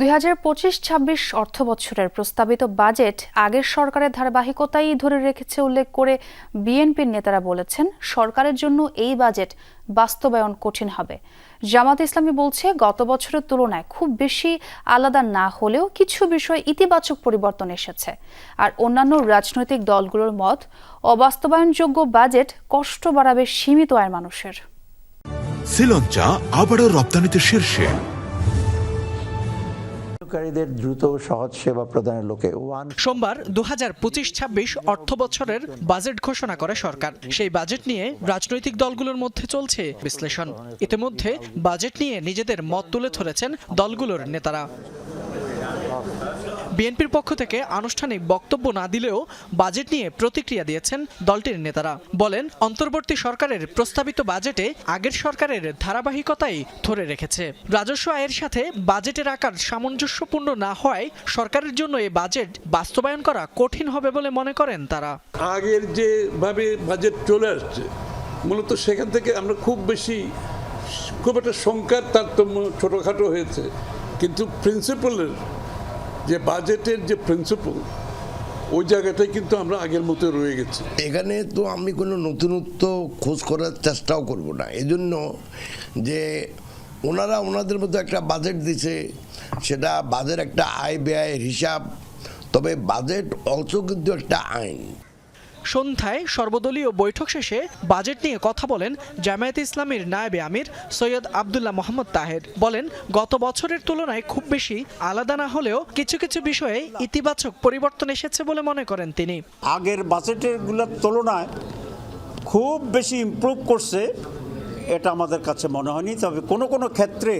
দুই হাজার পঁচিশ ছাব্বিশ অর্থ বছরের প্রস্তাবিত বাজেট আগের সরকারের ধারাবাহিকতাই ধরে রেখেছে উল্লেখ করে বিএনপির নেতারা বলেছেন, সরকারের জন্য এই বাজেট বাস্তবায়ন কঠিন হবে। জামাত ইসলামী বলছে, গত বছরের তুলনায় খুব বেশি আলাদা না হলেও কিছু বিষয়ে ইতিবাচক পরিবর্তন এসেছে। আর অন্যান্য রাজনৈতিক দলগুলোর মত, অবাস্তবায়নযোগ্য বাজেট কষ্ট বাড়াবে সীমিত আয়ের মানুষের। শ্রীলঞ্চা আবারও রপ্তানিতে শীর্ষে। কারীদের দ্রুত সহজ সেবা প্রদানের লোকে সোমবার দু হাজার পঁচিশ ছাব্বিশ অর্থ বছরের বাজেট ঘোষণা করে সরকার। সেই বাজেট নিয়ে রাজনৈতিক দলগুলোর মধ্যে চলছে বিশ্লেষণ। ইতিমধ্যে বাজেট নিয়ে নিজেদের মত তুলে ধরেছেন দলগুলোর নেতারা। বিএনপির পক্ষ থেকে আনুষ্ঠানিক বক্তব্য না দিলেও বাজেট নিয়ে প্রতিক্রিয়া দিয়েছেন দলটির নেতারা। বলেন, অন্তর্বর্তী সরকারের প্রস্তাবিত বাজেটে আগের সরকারের ধারাবাহিকতাই ধরে রেখেছে। রাজস্ব আয়ের সাথে বাজেটের আকার সামঞ্জস্যপূর্ণ না হওয়ায় সরকারের জন্য এই বাজেট বাস্তবায়ন করা কঠিন হবে বলে মনে করেন তারা। আগের যেভাবে বাজেট চলে আসছে, মূলত সেখান থেকে আমরা খুব বেশি, খুব একটা সংখ্যার তারতম্য ছোটোখাটো হয়েছে। কিন্তু প্রিন্সিপালের যে বাজেটের যে প্রিন্সিপাল ওই জায়গাটাই কিন্তু আমরা আগের মতো রয়ে গেছি। এখানে তো আমি কোনো নতুনত্ব খোঁজ করার চেষ্টাও করব না। এজন্য যে ওনারা ওনাদের মতো একটা বাজেট দিছে, সেটা বাজেট একটা আয় ব্যয়ের হিসাব, তবে বাজেট অলসো কিন্তু একটা আইন। সন্ধ্যায় সর্বদলীয় বৈঠক শেষে বাজেট নিয়ে কথা বলেন জামায়াত ইসলামীর নায়েবে আমির সৈয়দ আবদুল্লাহ মোহাম্মদ তাহের। বলেন, গত বছরের তুলনায় খুব বেশি আলাদা না হলেও কিছু কিছু বিষয়ে ইতিবাচক পরিবর্তন এসেছে বলে মনে করেন তিনি। আগের বাজেটের তুলনায় খুব বেশি ইমপ্রুভ করছে এটা আমাদের কাছে মনে হয়নি। তবে কোনো কোনো ক্ষেত্রে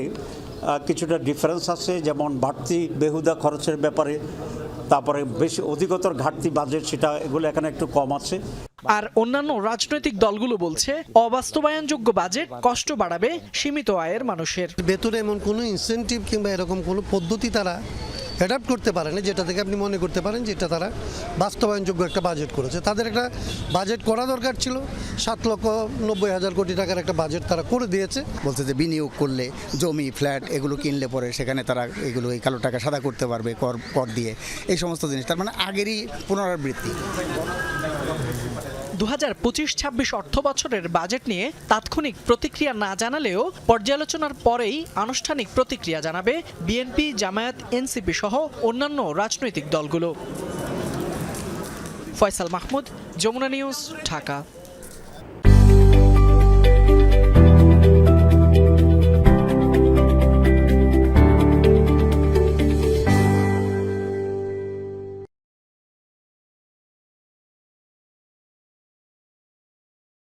কিছুটা ডিফারেন্স আছে। যেমন বাড়তি বেহুদা খরচের ব্যাপারে তারপরে বেশি অধিকতর ঘাটতি বাজেট সেটা এগুলো এখানে একটু কম আছে। আর অন্যান্য রাজনৈতিক দলগুলো বলছে অবাস্তবায়নযোগ্য বাজেট কষ্ট বাড়াবে সীমিত আয়ের মানুষের। বেতনে এমন কোনো ইনসেন্টিভ কিংবা এরকম কোনো পদ্ধতি তারা অ্যাডাপ্ট করতে পারেনি, যেটা থেকে আপনি মনে করতে পারেন যেটা তারা বাস্তবায়নযোগ্য একটা বাজেট করেছে। তাদের একটা বাজেট করা দরকার ছিল, সাত লক্ষ নব্বই হাজার কোটি টাকার একটা বাজেট তারা করে দিয়েছে। বলছে যে বিনিয়োগ করলে জমি, ফ্ল্যাট এগুলো কিনলে পরে সেখানে তারা এগুলো, এই কালো টাকা সাদা করতে পারবে কর কর দিয়ে। এই সমস্ত জিনিস, তার মানে আগেরই পুনরাবৃত্তি। দু হাজার পঁচিশ ছাব্বিশ অর্থ বছরের বাজেট নিয়ে তাৎক্ষণিক প্রতিক্রিয়া না জানালেও পর্যালোচনার পরেই আনুষ্ঠানিক প্রতিক্রিয়া জানাবে বিএনপি, জামায়াত, এনসিপি সহ অন্যান্য রাজনৈতিক দলগুলো। ফয়সাল মাহমুদ, যমুনা নিউজ, ঢাকা।